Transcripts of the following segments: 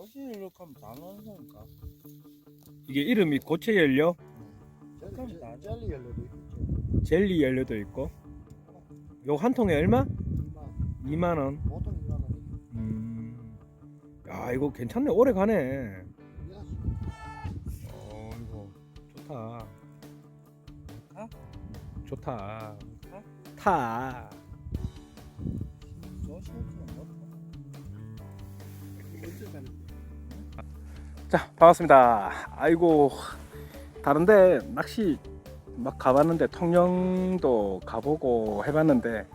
고시 이렇게 하면 다 넣는 거니까. 이게 이름이 고체 연료, 그럼 다 젤리 열려도 있겠죠. 젤리 연료도 있고. 요 한 통에 얼마? 2만 원. 보통 이거는 음. 야, 이거 괜찮네. 오래 가네. 어, 이거 좋다. 타? 좋다. 타? 타. 조심스러운 거. 자, 반갑습니다. 아이고, 다른데 낚시 막 가봤는데 통영도 가보고 해봤는데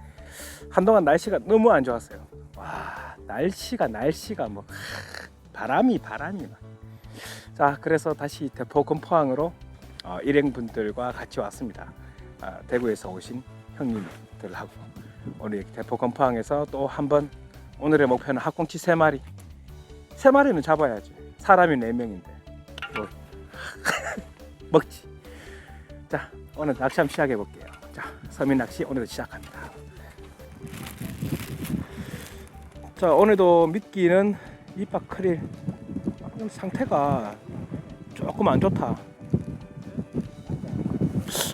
한동안 날씨가 너무 안 좋았어요. 와, 날씨가 날씨가 뭐 하, 바람이 바람이 막. 자, 그래서 다시 대포 금포항으로 어, 일행분들과 같이 왔습니다. 아, 대구에서 오신 형님들하고 오늘 대포 금포항에서 또 한번 오늘의 목표는 학꽁치 세 마리. 세 마리는 잡아야지. 사람이 네 명인데 뭐 먹지. 자 오늘 낚시 한번 시작해 볼게요. 자 서민 낚시 오늘도 시작합니다. 자 오늘도 미끼는 이박 크릴 좀 상태가 조금 안 좋다.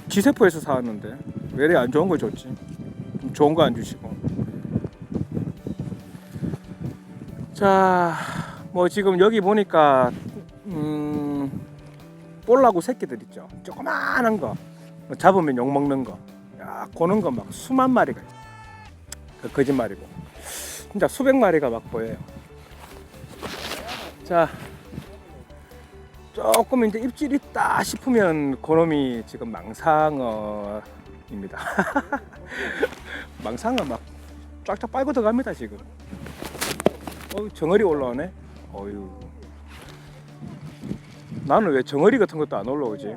지세포에서 사왔는데 왜 이래 안 좋은 걸 줬지? 좀 좋은 거 안 주시고. 자, 뭐 지금 여기 보니까 음, 볼라고 새끼들 있죠. 조그마한 거뭐 잡으면 욕 먹는 거. 야, 고는 거 막 수만 마리가. 있어요. 그 거짓말이고. 진짜 수백 마리가 막 보여요. 자, 조금 이제 입질 있다 싶으면 그놈이 지금 망상어입니다. 망상어 막 쫙쫙 빨고 들어갑니다 지금. 어, 정어리 올라오네. 어유. 나는 왜 정어리 같은 것도 안 올라오지?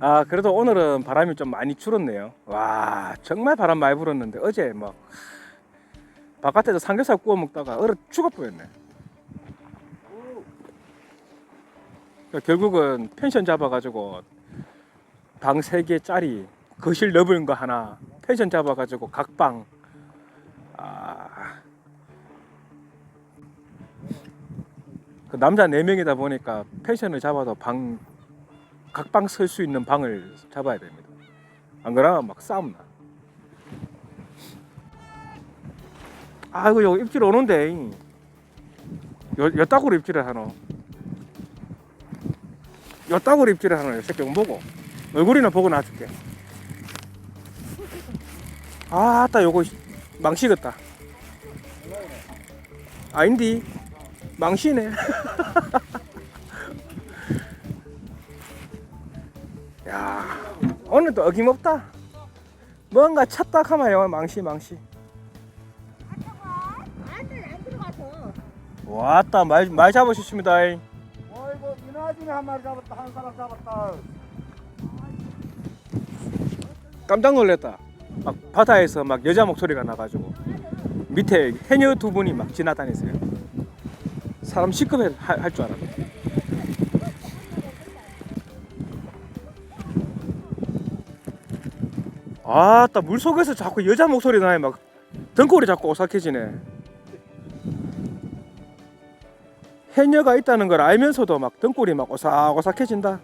아, 그래도 오늘은 바람이 좀 많이 줄었네요. 와, 정말 바람 많이 불었는데 어제 막 바깥에서 삼겹살 구워 먹다가 얼어 죽어 보였네. 그러니까 결국은 펜션 잡아가지고 방세 개짜리 거실 넓은 거 하나 펜션 잡아가지고 각방 아, 남자 네 명이다 보니까 펜션을 잡아도 방 각방 쓸 수 있는 방을 잡아야 됩니다. 안 그러면 막 싸움 나. 아이고 여기 입질 오는데. 여, 여 따구로 입질을 하노. 여 따구로 입질을 하노 이 새끼 뭐고. 얼굴이나 보고 놔줄게. 아따 요거 망치겠다. 아닌디 망치네 야 오늘도 어김없다. 뭔가 망치 안들 안 들어가서 왔다 말, 말 잡으셨습니다. 어이구 이나중에 한 마리 잡았다 한 사람 잡았다. 깜짝 놀랐다. 막 바다에서 막 여자 목소리가 나가지고 밑에 해녀 두 분이 막 지나다니세요 사람 시급해 할 줄 알았네 아따 물 속에서 자꾸 여자 목소리 나요 막 등골이 자꾸 오싹해지네. 해녀가 있다는 걸 알면서도 막 등골이 막 오싹오싹해진다.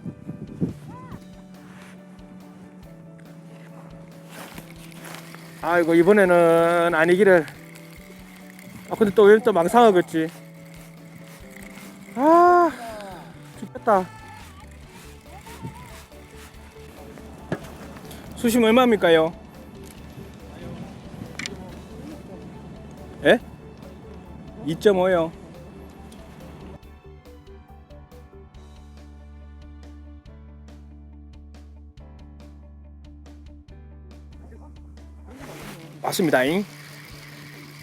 아이고 이번에는 아니기를. 아 근데 또 왜또 망상하겠지 아 죽겠다. 수심 얼마입니까요? 예? 2.5요. 맞습니다잉.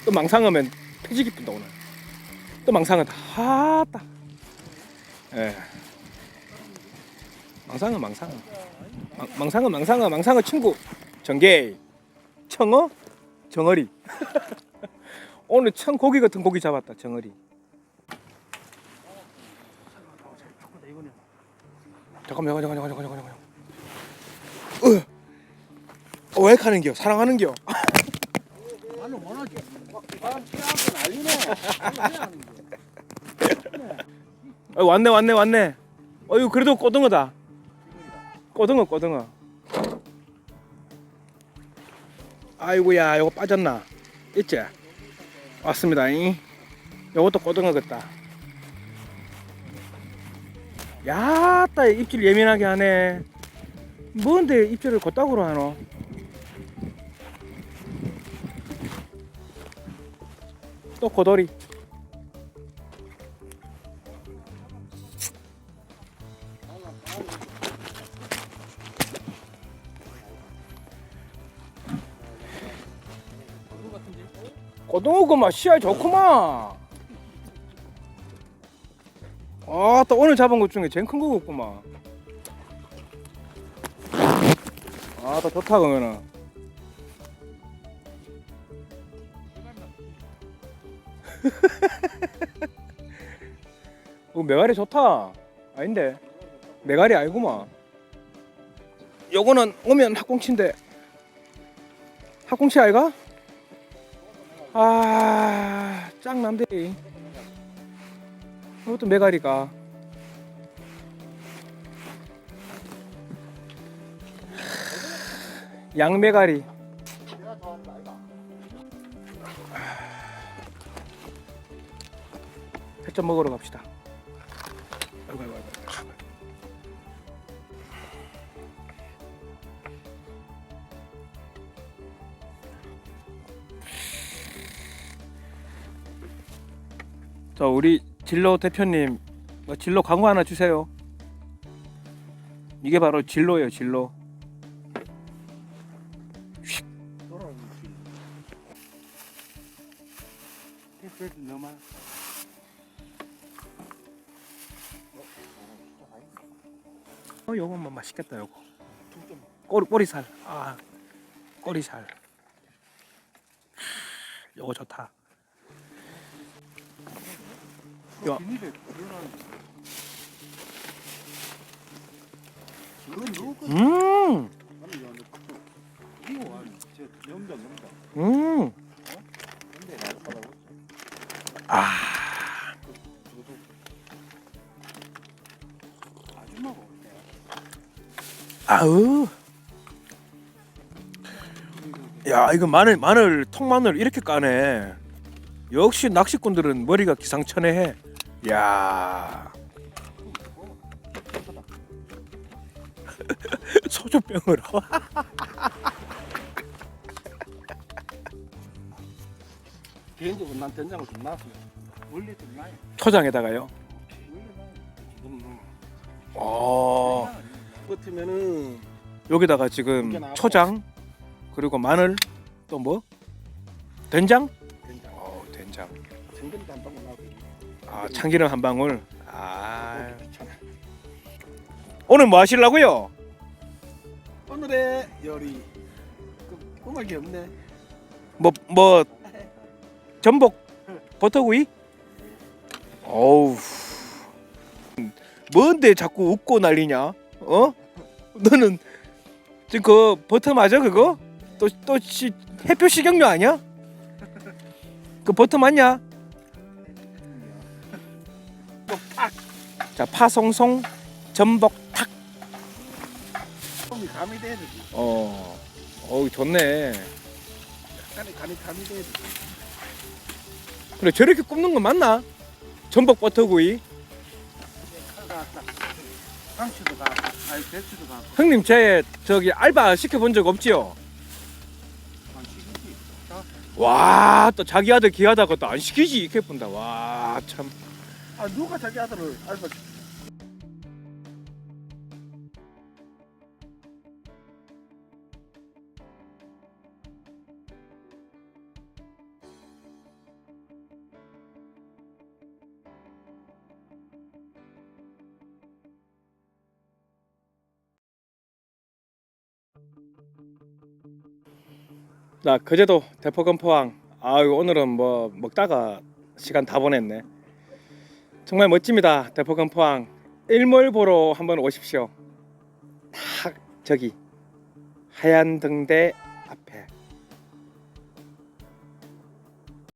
또 망상하면 폐지 깊은다 오늘 또 망상하다 하따 예. 망상은 망상은 망, 망상은 망상은 망상은 친구. 정계. 청어? 정어리. 오늘 청 고기 같은 고기 잡았다 정어리. 잠깐만 잠깐만 잠깐만 잠깐만 잠깐만 으. 어, 왜 가는겨 사랑하는겨 나는 원하지. 바람 피하고 난리네. 어, 왔네 왔네 왔네. 어유 그래도 꼬등어다. 꼬등어 꼬등어. 아이고야 요거 빠졌나? 있지? 왔습니다. 잉. 요것도 꼬등어 같다. 야따 입질 예민하게 하네. 뭔데 입질을 곧다구로 하노? 또 고돌이. 고등어 그마 시야 좋구만. 아, 또 오늘 잡은 것 중에 제일 큰 거겠구만. 아, 또 좋다 그러면은. 어, 메가리 좋다. 아닌데. 메가리 아니구만. 요거는 오면 학꽁치인데. 학꽁치 아이가? 아, 짱난데. 이것도 메가리가. 양메가리. 아이가? 햇점 먹으러 갑시다. 자 우리 진로 대표님 뭐 진로 광고 하나 주세요. 이게 바로 진로예요 진로. 어 요거만 맛있겠다 요거. 꼬리 꼬리살. 아 꼬리살. 요거 좋다. 야. 음. 음. 아. 아우. 야 이거 마늘 마늘 통마늘 이렇게 까네. 역시 낚시꾼들은 머리가 기상천외해. 야 소주병으로. 개인적으로 난 된장을 좀 놨어요. 원래 좀 나요. 초장에다가요. 원래 나요. 지금 어 버티면은 여기다가 지금 초장 그리고 마늘 또 뭐? 된장? 된장. 어 된장. 전기도 안 받고 나고. 아 참기름 한 방울. 아 귀찮아. 오늘 뭐 하시려고요? 오늘의 요리 그 음악이 없네. 뭐 뭐 전복 버터구이? 어우 뭔데 자꾸 웃고 난리냐? 어? 너는 지금 그 버터 맞아 그거? 또또 햇볕 식용유 아니야? 그 버터 맞냐? 자 파송송 전복 탁. 이 감이 돼야 되지. 어, 어우 좋네. 약간의 감이 감이 돼야 되지. 그래 저렇게 굽는 거 맞나? 전복 버터구이. 상추도 가고, 아니 배추도 가고, 형님 제 저기 알바 시켜본 적 없지요? 안 시키지. 와 또 자기 아들 귀하다고 또 안 시키지 이렇게 본다 와 참. 아 누가 자기 아들을 알바 나 그제도 대포 건 포항. 아유 오늘은 뭐 먹다가 시간 다 보냈네. 정말 멋집니다 대포건 포항. 일몰 보러 한번 오십시오. 딱 저기 하얀 등대 앞에